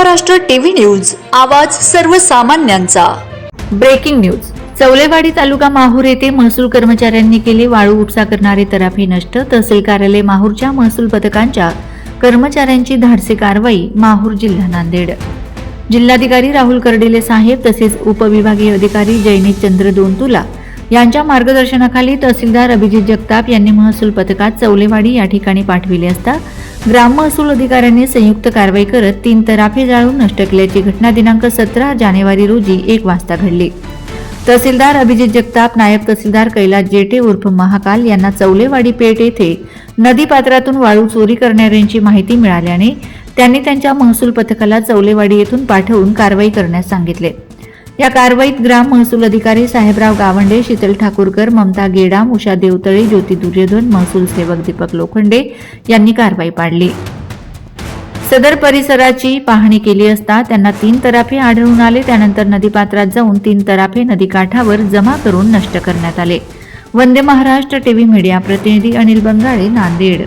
Maharashtra TV news आवाज सर्वसामान्यांचा. Breaking news. चौलेवाडी taluka Mahur येथे महसूल कर्मचाऱ्यांनी केले वाळू उपसा करणारे तराफी नष्ट. तहसील कार्यालय माहूरच्या महसूल पथकांच्या कर्मचाऱ्यांची धाडसी कारवाई माहूर जिल्हा नांदेड. जिल्हाधिकारी राहुल कर्डिले साहेब तसेच उपविभागीय अधिकारी जयनीत चंद्र दोनतुला यांच्या मार्गदर्शनाखाली तहसीलदार अभिजित जगताप यांनी महसूल पथकात चौलेवाडी या ठिकाणी पाठविले असता ग्राम महसूल अधिकाऱ्यांनी संयुक्त कारवाई करत तीन तराफे जाळून नष्ट केल्याची घटना दिनांक सतरा जानेवारी रोजी एक वाजता घडली. तहसीलदार अभिजित जगताप नायब तहसीलदार कैलास जेटे उर्फ महाकाल यांना चौलेवाडी पेठ येथे नदीपात्रातून वाळू चोरी करणाऱ्यांची माहिती मिळाल्याने त्यांनी त्यांच्या महसूल पथकाला चौलेवाडी येथून पाठवून कारवाई करण्यास सांगितले. या कारवाईत ग्राम महसूल अधिकारी साहेबराव गावंडे शीतल ठाकूरकर ममता गेडाम उषा देवतळे ज्योती दुर्योधन महसूल सेवक दीपक लोखंडे यांनी कारवाई पाडली. सदर परिसराची पाहणी केली असता त्यांना तीन तराफे आढळून आले. त्यानंतर नदीपात्रात जाऊन तीन तराफे नदीकाठावर जमा करून नष्ट करण्यात आले. वंदे महाराष्ट्र टीव्ही मीडिया प्रतिनिधी अनिल बंगाळे नांदेड.